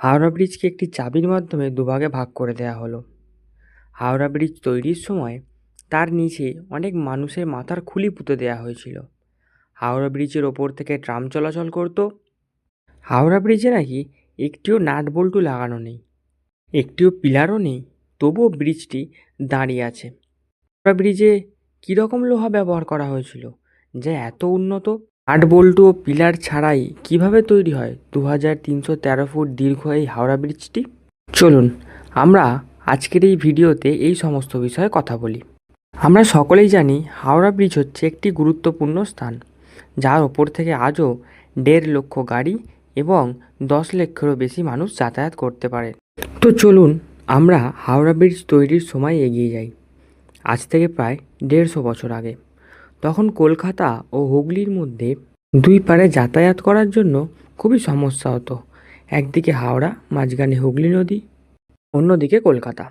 হাওড়া ব্রিজকে একটি চাবির মাধ্যমে দুভাগে ভাগ করে দেওয়া হলো। হাওড়া ব্রিজ তৈরির সময় তার নিচে অনেক মানুষের মাথার খুলি পুঁতে দেওয়া হয়েছিল। হাওড়া ব্রিজের ওপর থেকে ট্রাম চলাচল করতো। হাওড়া ব্রিজে নাকি একটিও নাট বল্টু লাগানো নেই, একটিও পিলারও নেই, তবুও ব্রিজটি দাঁড়িয়ে আছে। হাওড়া ব্রিজে কীরকম লোহা ব্যবহার করা হয়েছিল, যা এত উন্নত? নাট বল্টু ও পিলার ছাড়াই কীভাবে তৈরি হয় দু হাজার তিনশো তেরো ফুট দীর্ঘ এই হাওড়া ব্রিজটি? চলুন, আমরা আজকের এই ভিডিওতে এই সমস্ত বিষয়ে কথা বলি। আমরা সকলেই জানি হাওড়া ব্রিজ হচ্ছে একটি গুরুত্বপূর্ণ স্থান, যার ওপর থেকে আজও দেড় লক্ষ গাড়ি এবং দশ লক্ষেরও বেশি মানুষ যাতায়াত করতে পারে। তো চলুন, আমরা হাওড়া ব্রিজ তৈরির সময় এগিয়ে যাই। আজ থেকে প্রায় দেড়শো বছর আগে। তখন কলকাতা ও হুগলির মধ্যে দুই পারে যাতায়াত করার জন্য খুবই সমস্যা হতো। একদিকে হাওড়া, মাঝখানে হুগলি নদী, অন্যদিকে কলকাতা।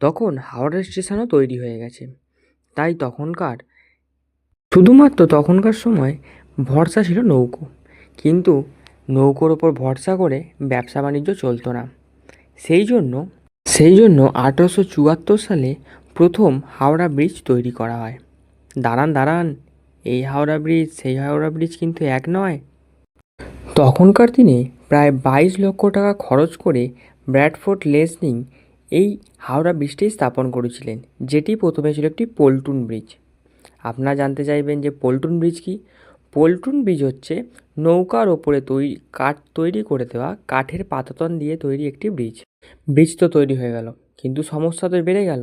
তখন হাওড়া স্টেশনও তৈরি হয়ে গেছে। তাই তখনকার, শুধুমাত্র তখনকার সময় ভরসা ছিল নৌকো। কিন্তু নৌকোর ওপর ভরসা করে ব্যবসা বাণিজ্য চলতো না। সেই জন্য সেই জন্য আঠেরোশো চুয়াত্তর সালে প্রথম হাওড়া ব্রিজ তৈরি করা হয়। দাঁড়ান দাঁড়ান। এই হাওড়া ব্রিজ, সেই হাওড়া ব্রিজ কিন্তু এক নয়। তখনকার দিনে প্রায় বাইশ লক্ষ টাকা খরচ করে ব্র্যাডফোর্ড লেসনিং এই হাওড়া ব্রিজটি স্থাপন করেছিলেন, যেটি প্রথমে ছিল একটি পল্টুন ব্রিজ। আপনারা জানতে চাইবেন যে পল্টুন ব্রিজ কি? পল্টুন ব্রিজ হচ্ছে নৌকার ওপরে তৈরি কাঠ তৈরি করে দেওয়া কাঠের পাতাতন দিয়ে তৈরি একটি ব্রিজ। ব্রিজ তো তৈরি হয়ে গেল, কিন্তু সমস্যা তো বেড়ে গেল।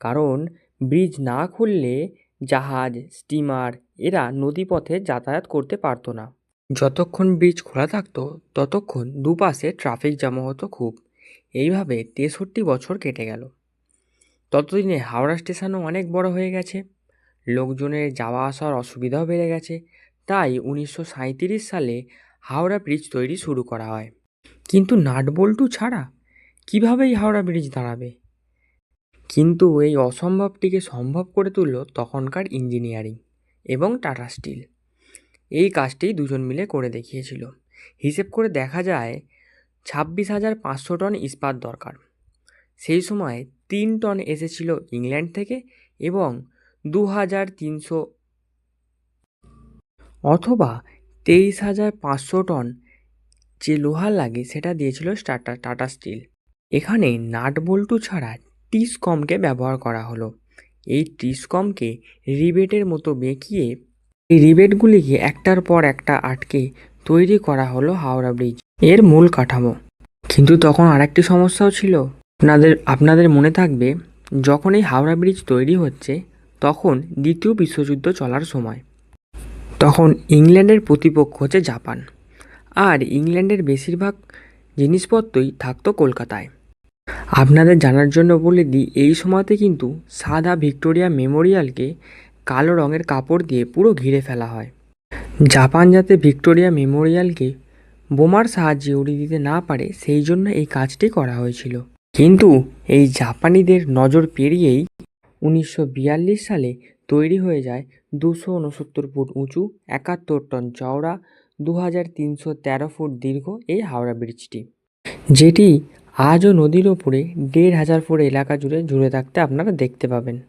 কারণ ব্রিজ না খুললে জাহাজ স্টিমার এরা নদীপথে যাতায়াত করতে পারতো না। যতক্ষণ ব্রিজ খোলা থাকতো, ততক্ষণ দুপাশে ট্রাফিক জামা হতো খুব। এইভাবে তেষট্টি বছর কেটে গেল। ততদিনে হাওড়া স্টেশনও অনেক বড় হয়ে গেছে। লোকজনের যাওয়া আসার অসুবিধাও বেড়ে গেছে। তাই উনিশশো সাঁইত্রিশ সালে হাওড়া ব্রিজ তৈরি শুরু করা হয়। কিন্তু নাটবল্টু ছাড়া কীভাবেই হাওড়া ব্রিজ দাঁড়াবে? কিন্তু এই অসম্ভবটিকে সম্ভব করে তুলল তখনকার ইঞ্জিনিয়ারিং এবং টাটা স্টিল। এই কাজটি দুজন মিলে করে দেখিয়েছিল। হিসেব করে দেখা যায়, ছাব্বিশ হাজার পাঁচশো টন ইস্পাত দরকার। সেই সময় তিন টন এসেছিল ইংল্যান্ড থেকে এবং দু হাজার তিনশো অথবা তেইশ হাজার পাঁচশো টন যে লোহা লাগে সেটা দিয়েছিল টাটা টাটা স্টিল। এখানে নাট বল্টু ছাড়া টিসকমকে ব্যবহার করা হলো। এই টিসকমকে রিবেটের মতো বেঁকিয়ে এই রিবেটগুলিকে একটার পর একটা আটকে তৈরি করা হলো হাওড়া ব্রিজ। এর মূল কাঠামো। কিন্তু তখন আরেকটি সমস্যাও ছিল। আপনাদের আপনাদের মনে থাকবে, যখন এই হাওড়া ব্রিজ তৈরি হচ্ছে, তখন দ্বিতীয় বিশ্বযুদ্ধ চলার সময়। তখন ইংল্যান্ডের প্রতিপক্ষ হচ্ছে জাপান। আর ইংল্যান্ডের বেশিরভাগ জিনিসপত্রই থাকতো কলকাতায়। আপনাদের জানার জন্য বলে দিই, এই সময়তে কিন্তু সাদা ভিক্টোরিয়া মেমোরিয়ালকে কালো রঙের কাপড় দিয়ে পুরো ঘিরে ফেলা হয়। জাপান যাতে ভিক্টোরিয়া মেমোরিয়ালকে বোমার সাহায্যে উড়িয়ে দিতে না পারে, সেই জন্য এই কাজটি করা হয়েছিল। কিন্তু এই জাপানিদের নজর পেরিয়েই উনিশশো বিয়াল্লিশ সালে তৈরি হয়ে যায় দুশো উনসত্তর ফুট উঁচু, একাত্তর টন চওড়া দু হাজার তিনশো তেরো ফুট দীর্ঘ এই হাওড়া ব্রিজটি। যেটি আজও নদীর ওপরে দেড় হাজার ফুট এলাকা জুড়ে জুড়ে থাকতে আপনারা দেখতে পাবেন।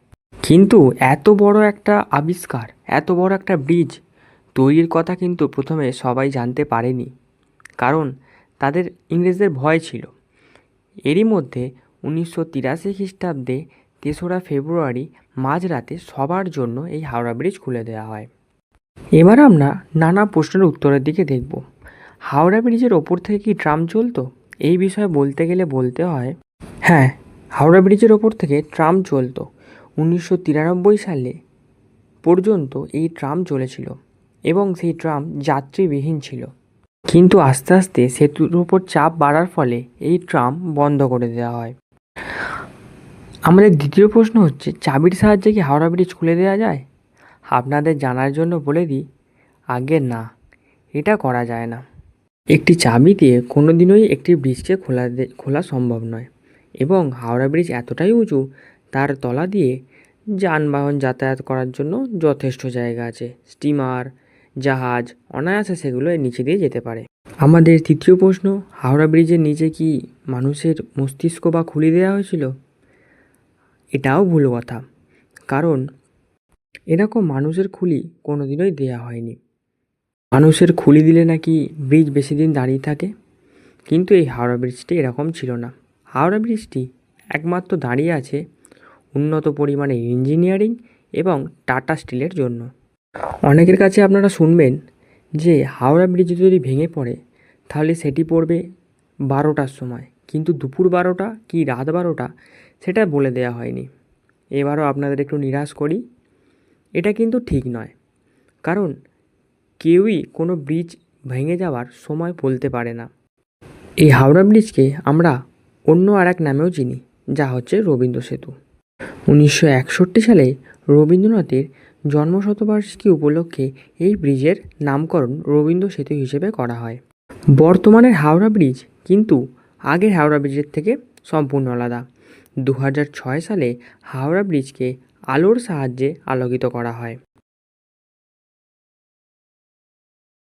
কিন্তু এত বড় একটা আবিষ্কার, এত বড় একটা ব্রিজ তৈরির কথা কিন্তু প্রথমে সবাই জানতে পারেনি। কারণ তাদের ইংরেজদের ভয় ছিল। এরই মধ্যে উনিশশো তিরাশি খ্রিস্টাব্দে তেসরা ফেব্রুয়ারি মাঝরাতে সবার জন্য এই হাওড়া ব্রিজ খুলে দেওয়া হয়। এবার আমরা নানা প্রশ্নের উত্তরের দিকে দেখব। হাওড়া ব্রিজের ওপর থেকে কি ট্রাম চলতো? এই বিষয়ে বলতে গেলে বলতে হয় হ্যাঁ হাওড়া ব্রিজের ওপর থেকে ট্রাম চলতো। উনিশশো তিরানব্বই সালে পর্যন্ত এই ট্রাম চলেছিল এবং সেই ট্রাম যাত্রীবিহীন ছিল। কিন্তু আস্তে আস্তে সেতুর উপর চাপ বাড়ার ফলে এই ট্রাম বন্ধ করে দেওয়া হয়। আমাদের দ্বিতীয় প্রশ্ন হচ্ছে, চাবির সাহায্যে কি হাওড়া ব্রিজ খুলে দেওয়া যায়? আপনাদের জানার জন্য বলে দিই, আগে না, এটা করা যায় না। একটি চাবি দিয়ে কোনো দিনই একটি ব্রিজকে খোলা খোলা সম্ভব নয়। এবং হাওড়া ব্রিজ এতটাই উঁচু, তার তলা দিয়ে যানবাহন যাতায়াত করার জন্য যথেষ্ট জায়গা আছে। স্টিমার, জাহাজ, অনায়াসে সেগুলো নিচে দিয়ে যেতে পারে। আমাদের তৃতীয় প্রশ্ন, হাওড়া ব্রিজের নিচে কি মানুষের মস্তিষ্ক বা খুলি দেওয়া হয়েছিল? এটাও ভুল কথা। কারণ এরকম মানুষের খুলি কোনোদিনই দেওয়া হয়নি। মানুষের খুলি দিলে নাকি ব্রিজ বেশি দিন দাঁড়িয়ে থাকে? কিন্তু এই হাওড়া ব্রিজটি এরকম ছিল না। হাওড়া ব্রিজটি একমাত্র দাঁড়িয়ে আছে উন্নত পরিমাণে ইঞ্জিনিয়ারিং এবং টাটা স্টিলের জন্য। অনেকের কাছে আপনারা শুনবেন যে, হাওড়া ব্রিজ যদি ভেঙে পড়ে, তাহলে সেটি পড়বে বারোটার সময়। কিন্তু দুপুর বারোটা কি রাত বারোটা, সেটা বলে দেওয়া হয়নি। এবারও আপনাদের একটু নিরাশ করি। এটা কিন্তু ঠিক নয়। কারণ কেউই কোনো ব্রিজ ভেঙে যাওয়ার সময় বলতে পারে না। এই হাওড়া ব্রিজকে আমরা অন্য আর এক নামেও চিনি, যা হচ্ছে রবীন্দ্র সেতু। উনিশশো একষট্টি সালে রবীন্দ্রনাথের জন্মশতবার্ষিকী উপলক্ষে এই ব্রিজের নামকরণ রবীন্দ্র সেতু হিসেবে করা হয়। বর্তমানের হাওড়া ব্রিজ কিন্তু আগের হাওড়া ব্রিজের থেকে সম্পূর্ণ আলাদা। দু হাজার ছয় সালে হাওড়া ব্রিজকে আলোর সাহায্যে আলোকিত করা হয়।